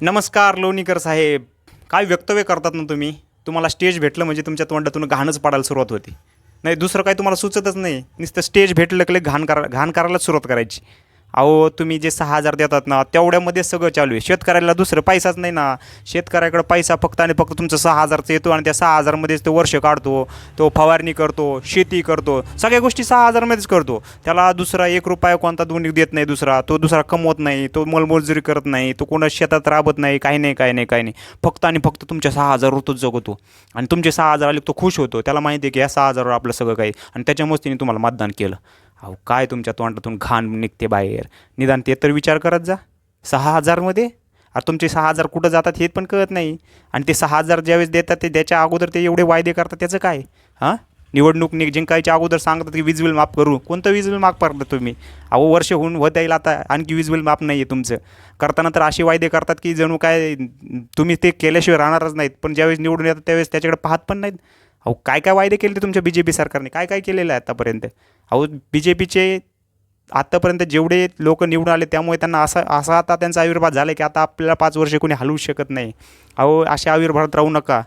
नमस्कार लोणीकर साहेब. काय वक्तव्य करतात ना तुम्ही? तुम्हाला स्टेज भेटलं म्हणजे तुमच्या तोंडातून घाणच पडायला सुरुवात होती. नाही दुसरं काही तुम्हाला सुचतच नाही. नुसतं स्टेज भेटलं की घाण करा घाण करायलाच सुरुवात करायची. अहो तुम्ही जे सहा हजार देतात ना तेवढ्यामध्ये सगळं चालू आहे. शेतकऱ्याला दुसरं पैसाच नाही ना. शेतकऱ्याकडे पैसा फक्त आणि फक्त तुमचं सहा हजारचं येतो आणि त्या सहा हजारमध्येच तो वर्ष काढतो तो फवारणी करतो शेती करतो सगळ्या गोष्टी सहा हजारमध्येच करतो. त्याला दुसरा एक रुपया कोणता दोन्ही देत नाही दुसरा तो दुसरा कमवत नाही तो मोलमजुरी करत नाही तो कोणा शेतात राबत नाही काही नाही काही नाही काही नाही. फक्त आणि फक्त तुमच्या सहा हजार रुतोच जगतो. आणि तुमचे सहा हजार आले तो खुश होतो. त्याला माहिती आहे की या सहा हजारावर आपलं सगळं काही. आणि त्याच्यामुळेच तिने तुम्हाला मतदान केलं. अहो काय तुमच्या तोंडातून घाण निघते बाहेर? निदान ते तर विचार करत जा. सहा हजारमध्ये अरे तुमचे सहा हजार कुठं जातात हे पण कळत नाही. आणि ते सहा हजार ज्यावेळेस देतात ते त्याच्या अगोदर ते एवढे वायदे करतात त्याचं काय? हां? निवडणूक निघ जिंकायच्या अगोदर सांगतात की वीज बिल माफ करू. कोणतं वीज बिल माफ करता तुम्ही? अहो वर्ष होऊन होत येईल आता. आणखी वीज बिल माफ नाही आहे तुमचं. करताना तर असे वायदे करतात की जणू काय तुम्ही ते केल्याशिवाय राहणारच नाहीत. पण ज्यावेळेस निवडून येतात त्यावेळेस त्याच्याकडे पाहत पण नाहीत. अहो काय काय वायदे केले ते तुमच्या बी जे पी सरकारने? काय काय केलेलं आहे आतापर्यंत? अहो बी जे पीचे आत्तापर्यंत जेवढे लोक निवडून आले त्यामुळे त्यांना असा असा आता त्यांचा आविर्भाव झाला की आता आपल्याला पाच वर्षे कोणी हलवू शकत नाही. अहो अशा आविर्भावात राहू नका.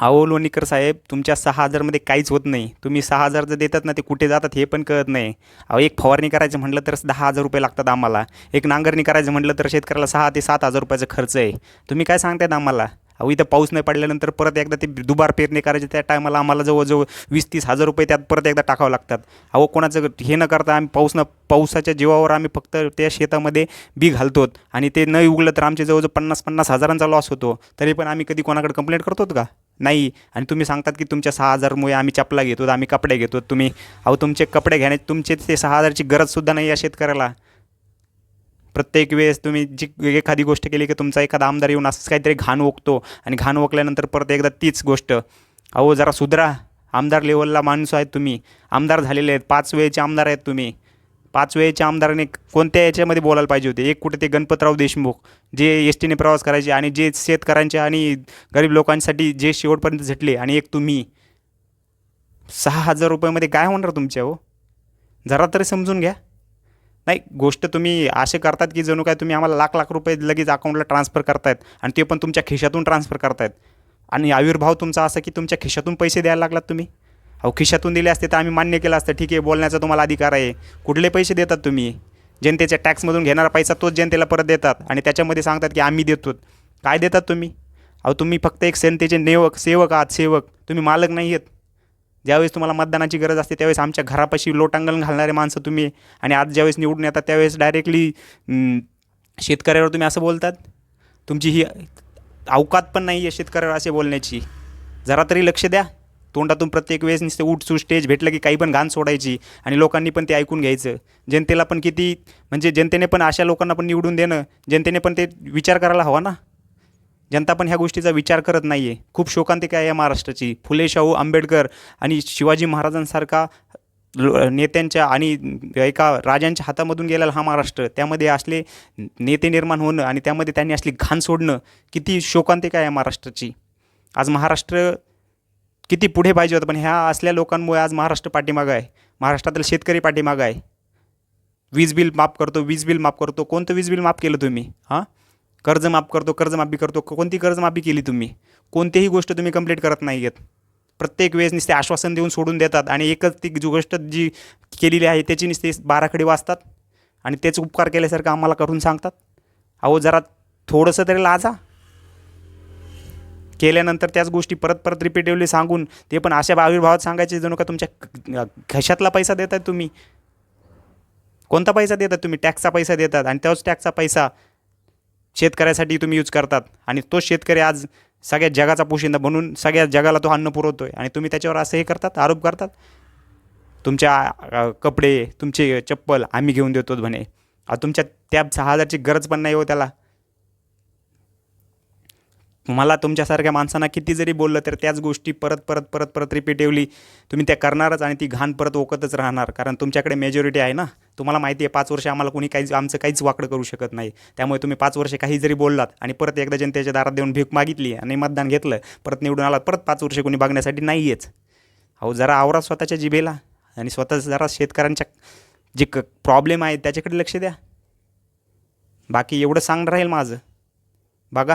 अहो लोणीकर साहेब तुमच्या सहा हजारमध्ये काहीच होत नाही. तुम्ही सहा हजार जर देतात ना ते कुठे जातात हे पण कळत नाही. अहो एक फवारणी करायचं म्हटलं तर दहा हजार रुपये लागतात आम्हाला. एक नांगरणी करायचं म्हटलं तर शेतकऱ्याला सहा ते सात हजार रुपयाचा खर्च आहे. तुम्ही काय सांगतायत आम्हाला? अहो इथं पाऊस नाही पडल्यानंतर परत एकदा ते दुबार पेरणी करायचे त्या टायमाला आम्हाला जवळजवळ वीस तीस हजार रुपये त्यात परत एकदा टाकावं लागतात. अहो कोणाचं हे न करता आम्ही पाऊस न पावसाच्या जीवावर आम्ही फक्त त्या शेतामध्ये बी घालतो आणि ते न उगलं तर आमच्या जवळजवळ पन्नास पन्नास हजारांचा लॉस होतो. तरी पण आम्ही कधी कोणाकडे कंप्लेंट करतो का? नाही. आणि तुम्ही सांगतात की तुमच्या सहा हजारमुळे आम्ही चपला घेतो आम्ही कपडे घेतो तुम्ही अहो तुमचे कपडे घेण्यात तुमचे ते सहा हजारची गरजसुद्धा नाही या शेतकऱ्याला. प्रत्येक वेळेस तुम्ही जी एखादी गोष्ट केली की तुमचा एखादा आमदार येऊन असंच काहीतरी घाण ओकतो आणि घाण ओकल्यानंतर परत एकदा तीच गोष्ट अहो जरा सुधरा. आमदार लेवलला माणूस आहेत तुम्ही. आमदार झालेले आहेत. पाच वेळेचे आमदार आहेत तुम्ही. पाच वेळेच्या आमदाराने कोणत्या याच्यामध्ये बोलायला पाहिजे होते? एक कुठे ते गणपतराव देशमुख जे एस टीने प्रवास करायचे आणि जे शेतकऱ्यांच्या आणि गरीब लोकांसाठी जे शेवटपर्यंत झटले आणि एक तुम्ही. सहा हजार रुपयामध्ये काय होणार तुमच्या हो? जरा तरी समजून घ्या. नाही गोष्ट तुम्ही असे करतात की जणू काय तुम्ही आम्हाला लाख लाख रुपये लगेच अकाउंटला ट्रान्सफर करतायत आणि ते पण तुमच्या खिशातून ट्रान्सफर करतायत. आणि आविर्भाव तुमचा असा की तुमच्या खिशातून पैसे द्यायला लागलात तुम्ही. अहो खिशातून दिले असते तर आम्ही मान्य केलं असतं ठीक आहे बोलण्याचा तुम्हाला अधिकार आहे. कुठले पैसे देतात तुम्ही? जनतेच्या टॅक्समधून घेणारा पैसा तोच जनतेला परत देतात आणि त्याच्यामध्ये सांगतात की आम्ही देतो काय देतात तुम्ही? अहो तुम्ही फक्त एक जनतेचे नेवक सेवक आहात सेवक. तुम्ही मालक नाही आहेत. ज्यावेळेस तुम्हाला मतदानाची गरज असते त्यावेळेस आमच्या घरापाशी लोटांगण घालणारे माणसं तुम्ही आणि आज ज्यावेळेस निवडून येतात त्यावेळेस डायरेक्टली शेतकऱ्यावर तुम्ही असं बोलतात? तुमची ही अवकात पण नाही आहे शेतकऱ्यावर असे बोलण्याची. जरा तरी लक्ष द्या. तोंडातून प्रत्येक वेळेस नुसते उठसू स्टेज भेटलं की काही पण घाण सोडायची आणि लोकांनी पण ते ऐकून घ्यायचं. जनतेला पण किती म्हणजे जनतेने पण अशा लोकांना पण निवडून देणं जनतेने पण ते विचार करायला हवा ना? जनता पण ह्या गोष्टीचा विचार करत नाही आहे खूप शोकांतिका आहे या महाराष्ट्राची. फुले शाहू आंबेडकर आणि शिवाजी महाराजांसारखा नेत्यांच्या आणि एका राजांच्या हातामधून गेलेला हा महाराष्ट्र. त्यामध्ये असले नेते निर्माण होणं आणि त्यामध्ये त्यांनी असली घाण सोडणं किती शोकांतिका आहे या महाराष्ट्राची. आज महाराष्ट्र किती पुढे पाहिजे होतं पण ह्या असल्या लोकांमुळे आज महाराष्ट्र पाठीमागं आहे. महाराष्ट्रातील शेतकरी पाठीमागं आहे. वीज बिल माफ करतो वीज बिल माफ करतो. कोणतं वीज बिल माफ केलं तुम्ही? हां? कर्ज माफ करतो कर्जमाफी करतो. कोणती कर्जमाफी केली तुम्ही? कोणतीही गोष्ट तुम्ही कंप्लीट करत नाही आहेत. प्रत्येक वेळेस नुसते आश्वासन देऊन सोडून देतात आणि एकच ती जी गोष्ट जी केलेली आहे त्याची नुसते बाराखडी वाचतात आणि तेच उपकार केल्यासारखं आम्हाला करून सांगतात. अहो जरा थोडंसं तरी लाजा. केल्यानंतर त्याच गोष्टी परत परत रिपीटेवली सांगून ते पण अशा आविर्भावात सांगायचे जणू का तुमच्या खशातला पैसा देतात तुम्ही. कोणता पैसा देतात तुम्ही? टॅक्सचा पैसा देतात आणि तोच टॅक्सचा पैसा शेतकऱ्यासाठी तुम्ही यूज करतात. आणि तोच शेतकरी आज सगळ्या जगाचा पोशिंदा बनून सगळ्या जगाला तो अन्न पुरवतो आहे आणि तुम्ही त्याच्यावर असं हे करतात आरोप करतात? तुमच्या कपडे तुमचे चप्पल आम्ही घेऊन देतो म्हणे. तुमच्या त्या सहा हजारची गरज पण नाही हो त्याला. मला तुमच्यासारख्या माणसांना किती जरी बोललं तर त्याच गोष्टी परत परत परत परत रिपीटिवली तुम्ही त्या करणारच आणि ती घाण परत ओकतच राहणार. कारण तुमच्याकडे मेजॉरिटी आहे ना. तुम्हाला माहिती आहे पाच वर्ष आम्हाला कोणी काहीच आमचं काहीच वाकडं करू शकत नाही. त्यामुळे तुम्ही पाच वर्ष काही जरी बोललात आणि परत एकदा जनतेच्या दारात देऊन भीक मागितली आणि मतदान घेतलं परत निवडून आलात परत पाच वर्ष कोणी बघण्यासाठी नाही आहेच अहो जरा आवरा स्वतःच्या जिभेला आणि स्वतः जरा शेतकऱ्यांच्या जे क प्रॉब्लेम आहे त्याच्याकडे लक्ष द्या. बाकी एवढं सांगणं राहील माझं. बघा.